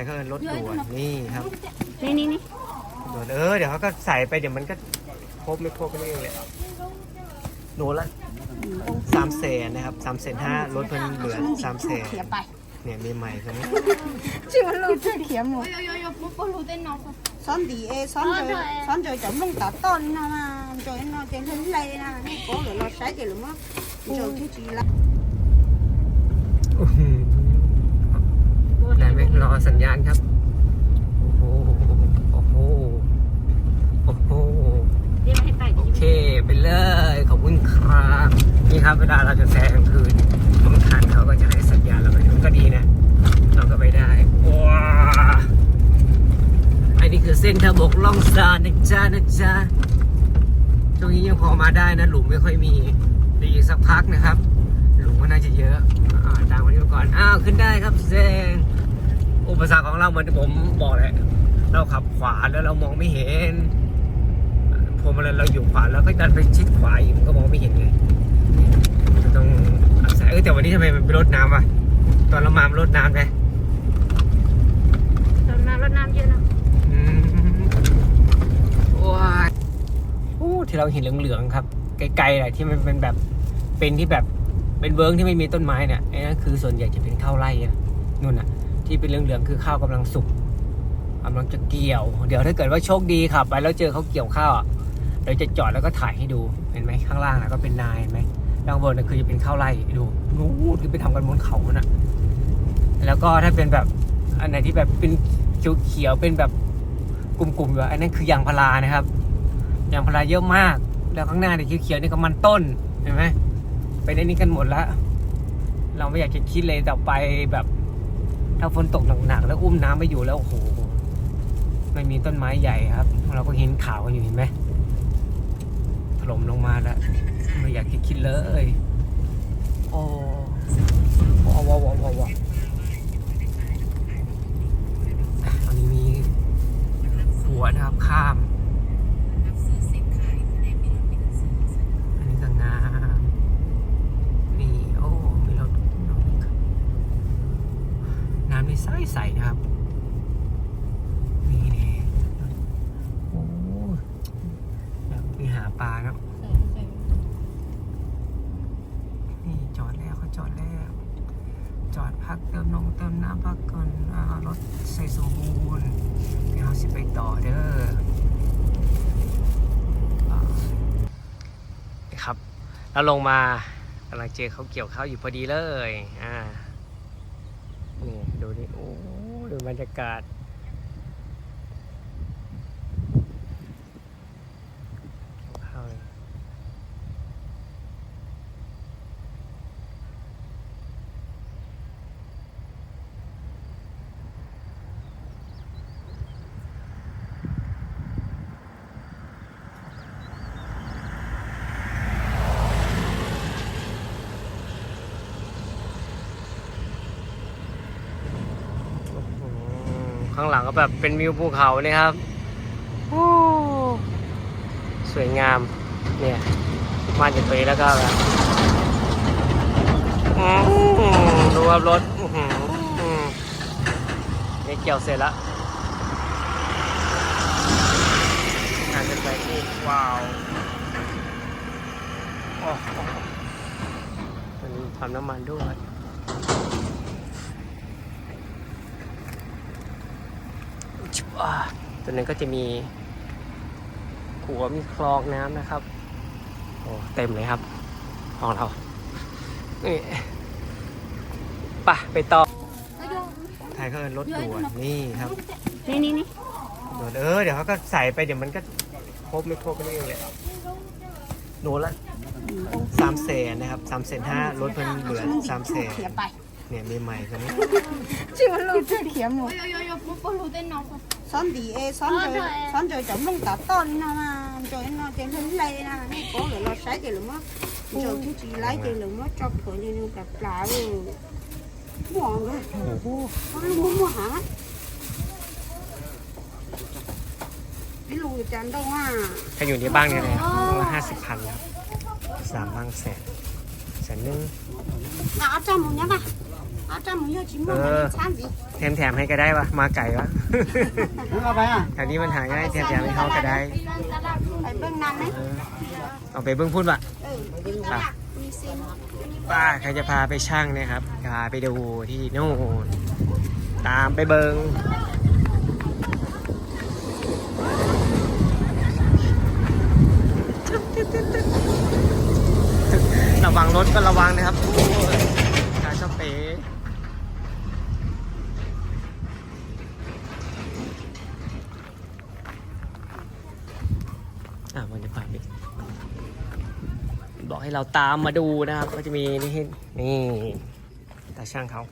ยเขาเอิ้นรถด่วนนี่ครับนี่นี่นี่ด่วนเออเดี๋ยวเขาก็ใส่ไปเดี๋ยวมันก็ครบไม่ครบกันเองเลยหนูละสามแสนนะครับสามแสนห้ารถเพิ่นเหลือสามแสนเขียไปเนี่ยมีใหม่คนนี้ชื่อมันลูกชื่อเขียหมด Yo, yo, yo, yo, por lo de no. ซ้อนดีเอซ้อนเจอซ้อนเจอจะลงตาต้นนะมาเจอเนาะเจอเล่นเลยนะนี่ก็เหลือเราใช้เดี๋ยวมั้งเจอที่จีละ อื้อหือไหนไม่รอ สัญญาณครับ โอ้โห โอ้โห โอ้โหเรียกให้ไต่โอเค ไปเลย ขอบคุณครับ นี่ครับเวลาเราจะแซงคืนบางคันเขาก็จะให้สัญญาณเราไปมันก็ดีนะ เราก็ไปได้ ว้าอันนี้คือเส้นทางบกล่องซานนะจ๊ะนะจ๊ะตรงนี้ยังพอมาได้นะ หลุมไม่ค่อยมีเดียวอีกสักพักนะครับ หลุมก็น่าจะเยอะอ่าตามคนนี้มาก่อน อ้าว ขึ้นได้ครับเซง อุปสรรคของเราเหมือนที่ผมบอกแหละเราขับขวาแล้วเรามองไม่เห็นพวงมาลัยเราอยู่ขวาแล้วก็ดันไปชิดขวาอีกมันก็มองไม่เห็นไงมันต้องอาศัยเออแต่วันนี้ทำไมมันเป็นรถน้ำวะตอนเรามามันรถน้ำไงรดน้ำรดน้ำเยอะนะอืมว้ายโอ้ที่เราเห็นเหลืองๆครับ ไกลๆแหละที่มันเป็นแบบเป็นที่แบบเป็นเวิร์กที่ไม่มีต้นไม้เนี่ยไอ้นั่นคือส่วนใหญ่จะเป็นข้าวไร่อะนู่นน่ะ ที่เป็นเหลืองๆคือข้าวกำลังสุกกำลังจะเกี่ยว เดี๋ยวถ้าเกิดว่าโชคดีขับไปแล้วเจอเขาเกี่ยวข้าวอะเราจะจอดแล้วก็ถ่ายให้ดูเห็นไหมข้างล่างนะก็เป็นนายเห็นไหมด้านบนน่ะคือจะเป็นข้าวไร่ดูนู้นคือไปทำกันบนเขาน่ะ แล้วก็ถ้าเป็นแบบอันไหนที่แบบเป็นเขียวๆเป็นแบบกลุ่มๆอยู่อันนั้นคือยางพารานะครับยางพาราเยอะมาก แล้วข้างหน้าเนี่ยเขียวๆนี่ก็มันต้นเห็นไหมเป็นอันนี้กันหมดล้วเราไม่อยากจะคิดเลยต่อไปแบบ ถ้าฝนตกหนักๆแล้วอุ้มน้ำไม่อยู่แล้วโอ้โหไม่มีต้นไม้ใหญ่ครับ เราก็เห็นข่าวกันอยู่เห็นไหมถล่มลงมาแล้วไม่อยากจะคิดเลยโอ้ว้าวว้าวว้าวว้าวว้าวตอนนี้มีหัวนะครับข้าม อันนี้ก็งามนี่โอ้ มีรถน้ำนี่ใสใสๆนะครับ นี่นี่โอ้อยากไปหาปลาเนาะนี่จอดแล้วเขาจอดแล้ว จอดพักเติมนงเติมน้ำพักก่อนรถใส่สมบูรณ์เดี๋ยวเราสิไปต่อเด้อครับแล้วลงมากำลังเจอเขาเกี่ยวข้าวอยู่พอดีเลย อ่า นี่ ดูนี่โอ้ ดูบรรยากาศ เกี่ยวข้าวเลยอืม ข้างหลังก็แบบเป็นวิวภูเขาเลยครับโอ้สวยงามเนี่ยมาจากตรงนี้แล้วก็แบบอืมดูครับรถอื้อหืออืมเนี่ยเกี่ยวเสร็จแล้วงานเป็นไปที่ว้าวโอ้โหมันมีปั๊มน้ำมันด้วย ชิบอ่า ตัวนั้นก็จะมีขัวมีคลองน้ำนะครับโอ้เต็มเลยครับของเรานี่ไปะไปต่อไทยเขาเอิ้นรถด่วนนี่ครับนี่นี่นี่ด่วนเออเดี๋ยวเขาก็ใส่ไปเดี๋ยวมันก็ครบไม่ครบกันเองเลยหนูละสามแสนนะครับสามแสนห้ารถเพิ่นเหลือสามแสนเขียไปเนี่ยมีใหม่คนนี้ชื่อมันลูกชื่อเขียหมด Yo, yo, yo, por lo de no. ซ้อนดีเอซ้อนเจอซ้อนเจอจะลงตาต้นนะมาเจอเนาะเจอเล่นเลยนะนี่ก็เหลือเราใช้เดี๋ยวมั้งเจอที่จีไล่เดี๋ยวมั้งจับหัวนี่กับปลาเออหวงเลยโอ้โหเขาให้มัวมัวหาพี่ลุงจันต้องว่าถ้าอยู่ที่บ้านเนี่ยเลยละห้าสิบพันครับสามบ้างแสนแสนหนึ่งเอาจำมึ งยังไง à cha muốn yêu chỉ muốn là chán gì แถมแถมให้ก็ได้ปะมาไก่ปะ Đúng không bạn à? แถวนี้มันหาง่ายแถมแถมให้เขาก็ได้ phải bên nam ấy เออเอาไปเบิ้งพุ่นปะ ừ ไปป้าใครจะพาไปช่างเนะครับพาไปดูที่นู่นตามไปเบิงระวังรถก็ระวังนะครับโอ้ยชาชอบเป๋อะมันจะพาไป บอก ให้เราตามมาดูนะครับ ก็จะมีนี่นี่ตาช่างเขา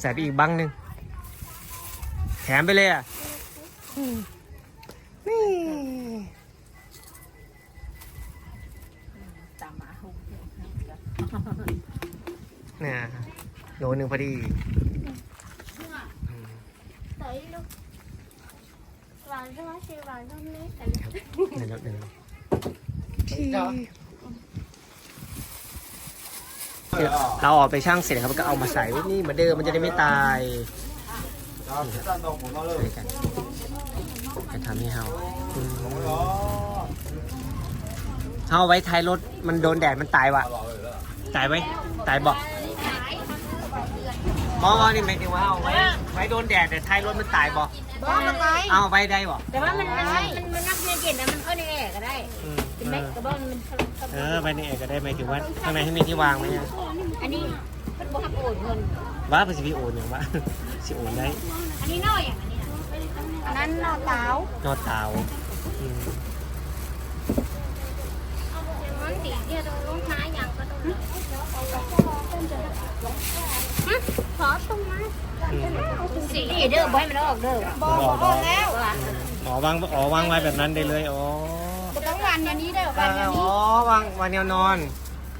ใส่ไปอีกบังหนึ่งแถมไปเลยอะนี่เนี่ยโลหนึ่งพอดี เดี๋ยวเดี๋ยวเราออกไปช่างเสร็จครับก็เอามาใส่ไว้นี่เหมือนเดิมมันจะได้ไม่ตาย Đó, cái tàn đồng của nó ใส่ lên. กันจะทำให้เฮาอืม Đó. เฮาไว้ท้ายรถมันโดนแดดมันตายวะตายไว้ตายบอกมองว่านี่หมายถึงว่าเอาไว้ไว้โดนแดดแต่ท้ายรถมันตายบอก bó nó cái เอาไว้ได้บอกแต่ว่ามันมันมันมันนักเรียนเก่งนะมันเข้าในแอร์ก็ได้อืมเป็นแม็กกระบอกมันเออไว้ในเอกก็ได้หมายถึงว่าข้างในให้มีที่วางไหมเนี่ยอันนี้มันบอกให้โอนเงินว่าเป็นสิพีโอนอย่างว่า สิโอนได้อันนี้น้อยอย่างอันนี้นะ anh ăn nó táo นอเตาอืม Món thì kia đâu lúc má nhằn có đâu Khó tung má อืมสีนี่เด้อ บ่ให้มันออกเด้อ bó bó léo อ๋อวางอ๋อวางไว้แบบนั้นได้เลยอ๋อ một đống bàn nhà ní đây อ่า bàn nhà อ๋อวางวางแนวนอน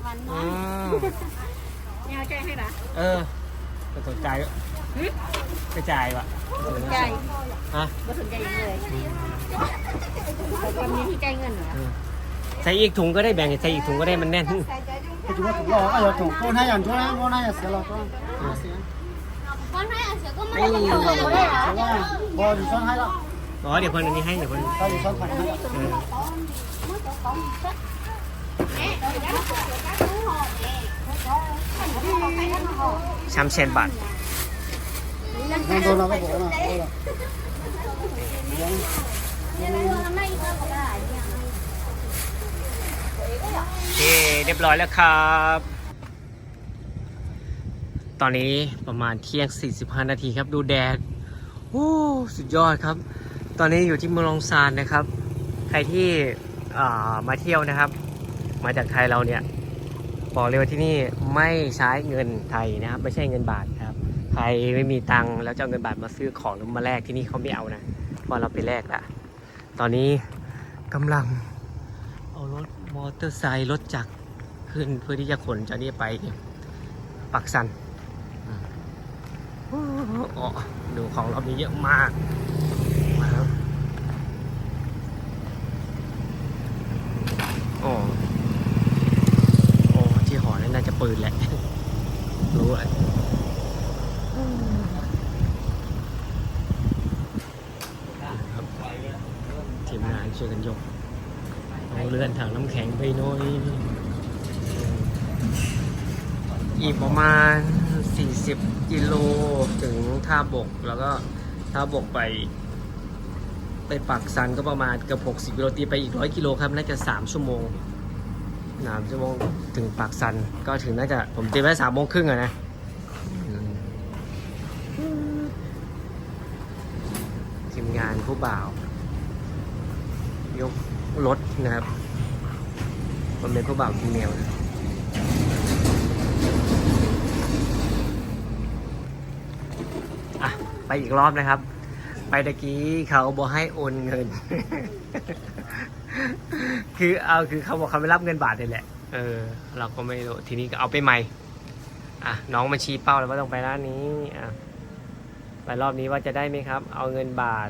bàn อื nó มแนวใจให้ปะเออไม่สนใจด้วยไม่จ่ายวะใจฮะบ่สนใจเลยแต่ความนี้ที่ใจเงินเหรอใส่อีกถุงก็ได้แบ่งใส่อีกถุงก็ได้มันแน่น Cái chúng nó cũng lo, ai là thủ, con hay ăn chỗ này, con hay là sẽ lo con. Nó sẽ. Con thấy là sẽ có Ây. mấy con Đúng rồi, bò thì son hay lắm. อ๋ อเดี๋ยวเพิ่นอันนี้ให้เดี๋ยวเพิ่น Tao thì son thẳng hay lắm. เออช้ำเชนบัตร Con đồ nào có bộ nào, đây là. โอเคเรียบร้อยแล้วครับ ตอนนี้ประมาณเที่ยง 45 นาทีครับ ดูแดดโอ้สุดยอดครับ ตอนนี้อยู่ที่เมืองลองซานนะครับ ใครที่มาเที่ยวนะครับ มาจากไทยเราเนี่ยบอกเลยว่าที่นี่ไม่ใช้เงินไทยนะครับ ไม่ใช่เงินบาทครับใครไม่มีตังค์แล้วจะเอาเงินบาทมาซื้อของหรือมาแลกที่นี่เขาไม่เอานะเพราะเราไปแลกละตอนนี้กำลังเอารถมอเตอร์ไซค์รถจักรขึ้นเพื่อที่จะขนจากนี้ไปปักสัน โอ้โหดูของเรามีเยอะมากมาครับโอ้โอ้ที่หอนั่นน่าจะปืนแหละ รู้เลยครับทีมงานช่วยกันยกเอาเลื่อนถังน้ำแข็งไปหน้อยอีกประมาณ 40กิโลถึงท่าบก แล้วก็ท่าบกไป ไปปักสันก็ประมาณเกือบ60กิโลตีไปอีก 100กิโลครับน่าจะ 3 ชั่วโมงสามชั่วโมงถึงปากสันก็ถึงน่าจะผมตีไว้สามโมงครึ่งอะนะทีมงานผู้บ่าว ยกรถนะครับมันเป็นผู้บ่าวกินเมลนะ ไปอีกรอบนะครับ ไปตะกี้เขาบอกให้โอนเงิน คือเอาคือเขาบอกเขาไม่รับเงินบาทเลยแหละ เออ เราก็ไม่รู้ทีนี้ก็เอาไปใหม่ อะน้องมาชี้เป้าแล้วว่าต้องไปร้านนี้อะไปรอบนี้ว่าจะได้ไหมครับ เอาเงินบาท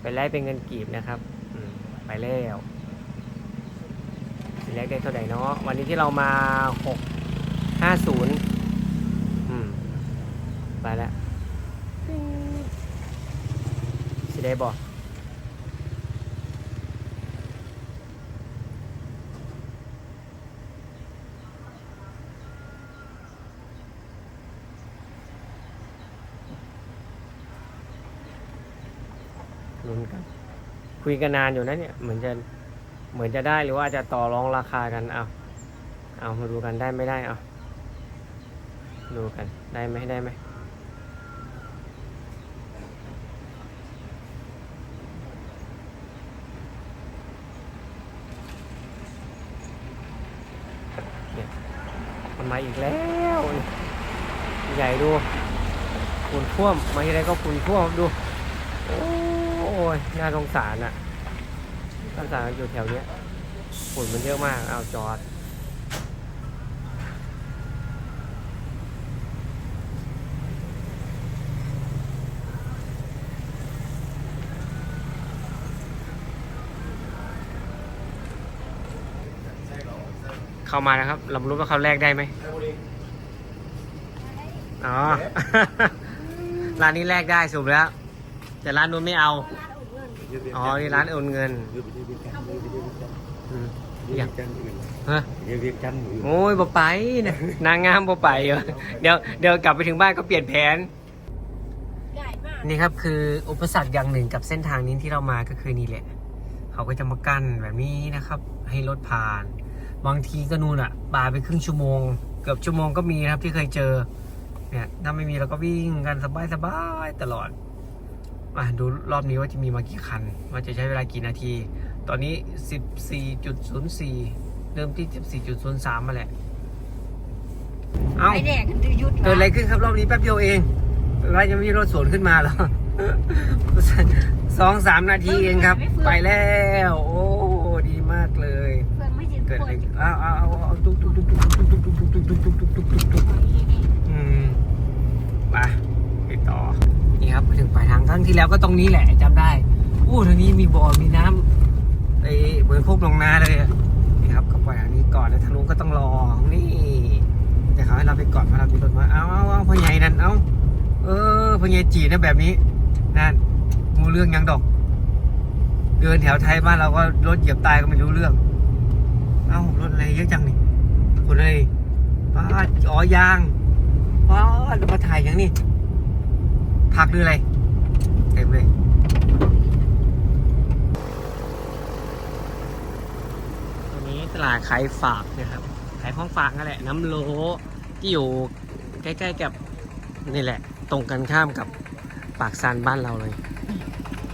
ไปแลกเป็นเงินกีบนะครับไปแล้วแรกได้เท่าไหร่เนาะวันนี้ที่เรามาหกห้าศูนย์ไปแล้วสิ ได้บอกลุ้นกัน คุยกันนานอยู่นะเนี่ย เหมือนจะ เหมือนจะได้หรือว่าจะต่อรองราคากัน เอา เอามาดูกันได้ไม่ได้ เอา ดูกัน ได้ไหมได้ไหม มาอีกแล้ว ใหญ่ดูฝุ่นท่วมมาที่ไรก็ฝุ่นท่วมดู โอ้ยน่าสงสารอะน่าสงสารอยู่แถวเนี้ยฝุ่นมันเยอะมากเอาจอดเข้ามานะครับเรารู้ว่าเขาแลกได้ไหม อ๋อ ร้านนี้แลกได้สุดแล้ว แต่ร้านนู้นไม่เอา อ๋อ นี่ร้านโอนเงินอืมอยากฮะเรียกกันโอ้ยบ่ไปนะนางงามบ่ไปเหรอเดี๋ยวเดี๋ยวกลับไปถึงบ้านก็เปลี่ยนแผน ใหญ่มากนี่ครับคืออุปสรรคอย่างหนึ่งกับเส้นทางนี้ที่เรามาก็คือนี่แหละ เขาก็จะมากั้นแบบนี้นะครับ ให้รถผ่าน บางทีก็นู่นอะป่าไปครึ่งชั่วโมง เกือบชั่วโมงก็มีนะครับที่เคยเจอ เนี่ยถ้าไม่มีเราก็วิ่งกันสบายสบายๆตลอดอะดูรอบนี้ว่าจะมีมากี่คันว่าจะใช้เวลากี่นาที ตอนนี้ 14.04 เริ่มที่ 14.03 มาแหละ เอ้าไอ้แดกกันจะยุดเกิดอะไรขึ้นครับรอบนี้แป๊บเดียวเองแล้วยังไม่มีรถสวนขึ้นมาเหรอสองสามนาทีเองครับ ไปแล้ว โอ้ดีมากเลยเพื่อนไม่ถึงเกิดคอะไรนขึ้นอ้าวอ้าวอ้าวอ้าวตุ๊กตุ๊กตุ๊กตุ๊กตุ๊กตุ๊กตุ๊กตุ๊กตุ๊กตุ๊กตุ๊กตุ๊กตุ๊กตุ๊กอืม ไปไปต่อ นี่ครับถึงปลายทางครั้งที่แล้วก็ตรงนี้แหละจำได้อู้ทางนี้มีบ่อมีน้ำไอ้เหมือนโคกลงนาเลยนี่ครับก็ปล่อยทางนี้ก่อนแล้วทางนู้นก็ต้องรอนี่แต่เขาให้เราไปก่อนเพราะเรามีรถมาเอาเอาเอาพ่อใหญ่นั่นเอาเออพ่อใหญ่จีนะแบบนี้นั่นมูเรื่องยังดอก เดินแถวไทยบ้านเราก็รถเหยียบตายก็ไม่รู้เรื่อง เอ้ารถอะไรเยอะจังนี่คนอะไรป้าอ๋อยาง ป้าดมาถ่ายอย่างนี้ผักหรืออะไร เต็มเลยตัวนี้ตลาดขายฝากนะครับ ขายของฝากนั่นแหละ น้ำโลที่อยู่ใกล้ๆกับนี่แหละ ตรงกันข้ามกับปากซานบ้านเราเลย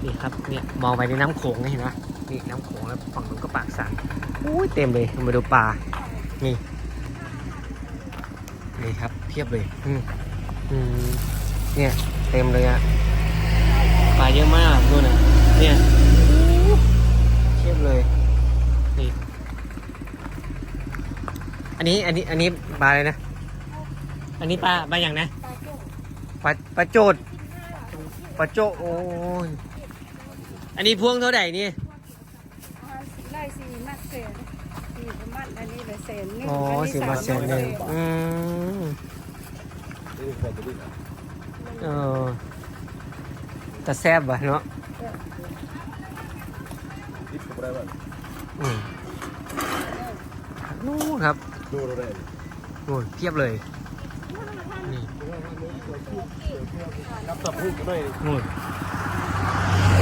นี่ครับเนี่ยมองไปในน้ำโขงเห็นไหมนี่น้ำโขงแล้วฝั่งนู้นก็ปากสันอุ้ยเต็มเลยมาดูปลานี่ นี่ครับเพียบเลยอืมอืมเนี่ยเต็มเลยอะปลาเยอะมากนู่นน่ะเนี่ยเพียบเลยนี่อันนี้อันนี้อันนี้ปลาอะไรนะ อันนี้ปลาปลาอย่างนะปลาปลาโจดปลาโจดโอ้ยอันนี้พวงเท่าไหร่นี่ไล่ สี่มัดเศษสี่มัดอันนี้เลยเศษนี่อ๋อสิบาทเซนหนึ่งอืมเออแต่แซ่บว่ะเนาะอืมนู่นครับนู่นเพียบเลยนี่นู่น